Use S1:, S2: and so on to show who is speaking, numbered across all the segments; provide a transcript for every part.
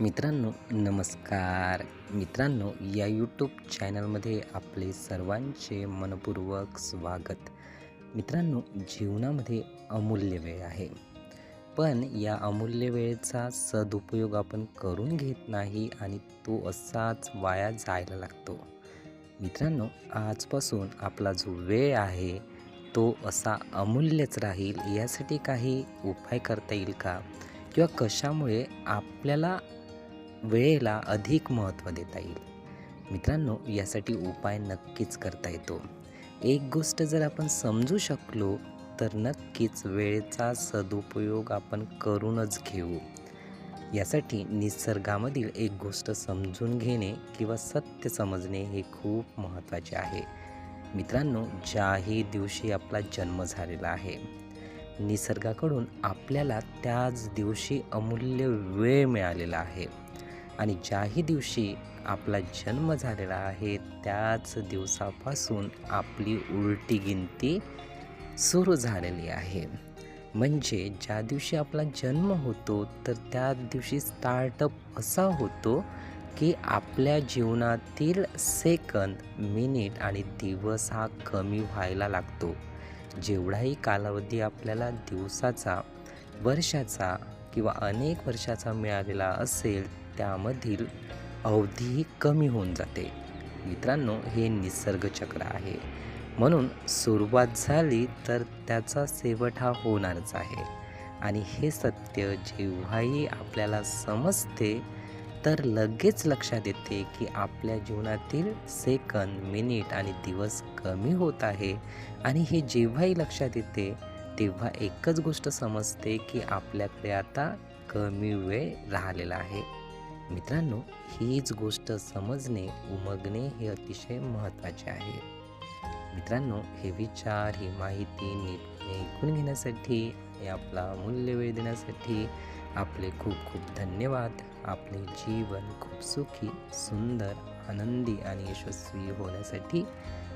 S1: मित्रांनो नमस्कार. मित्रांनो या यूट्यूब चॅनलमध्ये आपले सर्वांचे मनपूर्वक स्वागत. मित्रांनो जीवनामध्ये अमूल्य वेळ आहे. पण या अमूल्य वेळेचा सदुपयोग आपण करून घेत नाही आणि तो असाच वाया जायला लागतो. मित्रांनो आजपासून आपला जो वेळ आहे तो असा अमूल्यच राहील. यासाठी काही उपाय करता येईल का? किंवा कशामुळे आपल्याला वेळेला अधिक महत्त्व देता येईल. मित्रांनो यासाठी उपाय नक्कीच करता येतो. एक गोष्ट जर आपण समजू शकलो तर नक्कीच वेळेचा सदुपयोग आपण करूनच घेऊ. यासाठी निसर्गामधील एक गोष्ट समजून घेणे किंवा सत्य समजणे हे खूप महत्त्वाचे आहे. मित्रांनो ज्याही दिवशी आपला जन्म झालेला आहे निसर्गाकडून आपल्याला त्याच दिवशी अमूल्य वेळ मिळालेला आहे. आणि ज्याही दिवशी आपला जन्म झालेला आहे त्याच दिवसापासून आपली उलटी गिनती सुरू झालेली आहे. म्हणजे ज्या दिवशी आपला जन्म होतो तर त्या दिवशी स्टार्टअप असा होतो की आपल्या जीवनातील सेकंद मिनिट आणि दिवस हा कमी व्हायला लागतो. जेवढाही कालावधी आपल्याला दिवसाचा वर्षाचा किंवा अनेक वर्षाचा मिळालेला असेल त्यामधील अवधीही कमी होऊन जाते. मित्रांनो हे निसर्गचक्र आहे. म्हणून सुरुवात झाली तर त्याचा शेवट हा होणारच आहे. आणि हे सत्य जेव्हाही आपल्याला समजते तर लगेच लक्षात येते की आपल्या जीवनातील सेकंद मिनिट आणि दिवस कमी होत आहे. आणि हे जेव्हाही लक्षात येते तेव्हा एकच गोष्ट समजते की आपल्याकडे आता कमी वेळ राहिलेला आहे. मित्रांनो हीच गोष्ट समजणे उमगणे हे अतिशय महत्त्वाचे आहे. मित्रांनो हे विचार ही माहिती नीट ऐकून घेण्यासाठी आणि आपला मूल्य वेळ देण्यासाठी आपले खूप खूप धन्यवाद. आपले जीवन खूप सुखी सुंदर आनंदी आणि यशस्वी होण्यासाठी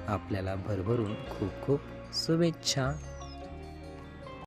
S1: आपल्याला भरभरून खूप खूप शुभेच्छा.